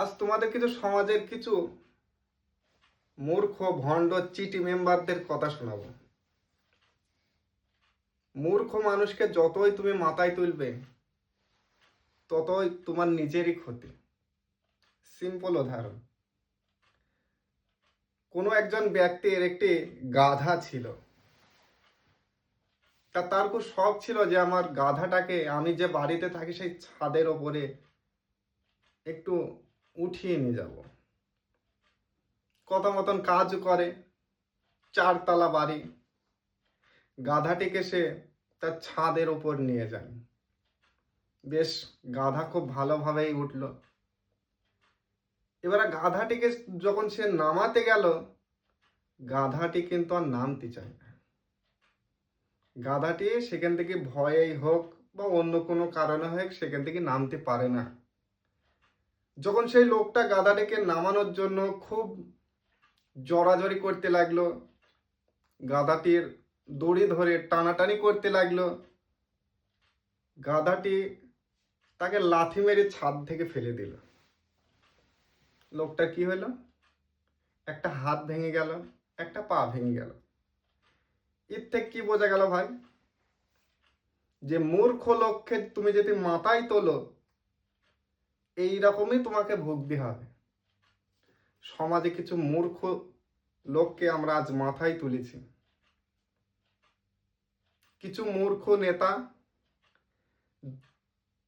আজ তোমাদের কিছু সমাজের কিছু মূর্খ, ভণ্ড চিটি মেম্বারদের কথা শোনাবো। মূর্খ মানুষকে যতই তুমি মাথায় তুলবে, ততই তোমার নিজেরই ক্ষতি। সিম্পল উদাহরণ। কোনো একজন ব্যক্তির একটি গাধা ছিল। তা তার খুব শখ ছিল যে আমার গাধাটাকে আমি যে বাড়িতে থাকি সেই ছাদের ওপরে একটু উঠিয়ে নিয়ে যাব। কত মতন কাজ করে, চারতলা বাড়ি। গাধাটিকে সে তার ছাদের ওপর নিয়ে যায় বেশ, গাধা খুব ভালোভাবেই উঠল। এবার গাধাটিকে যখন সে নামাতে গেল, গাধাটি কিন্তু আর নামতে চায় না। গাধাটি সেখান থেকে ভয়েই হোক বা অন্য কোনো কারণে হোক, সেখান থেকে নামতে পারে না। যখন সেই লোকটা গাধাটিকে নামানোর জন্য খুব জড়াজড়ি করতে লাগল, গাধাটির দড়ি ধরে টানাটানি করতে লাগল, গাধাটি তাকে লাথি মেরে ছাদ থেকে ফেলে দিল। লোকটা কি হলো? একটা হাত ভেঙে গেল, একটা পা ভেঙে গেল। এর থেকে কি বোঝা গেল ভাই? যে মূর্খ লোককে তুমি যদি মাথায় তোলো এই রকমই তোমাকে ভুগতে হবে। সমাজে কিছু মূর্খ লোককে আমরা আজ মাথায় তুলেছি। কিছু মূর্খ নেতা,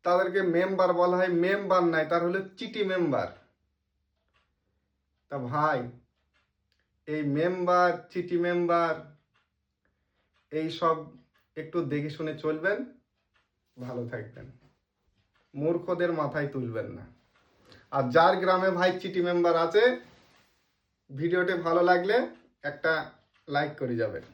তাদেরকে মেম্বার বলা হয় মেম্বার নাই, তার হলো চিটি মেম্বার তা ভাই, এই মেম্বার চিটি মেম্বার এই সব একটু দেখে শুনে চলবেন, ভালো থাকবেন। মূর্খদের মাথায় তুলবেন না। আর যার গ্রামে ভাই চিটি মেম্বার আছে, ভিডিওটি ভালো লাগলে একটা লাইক করে যাবেন।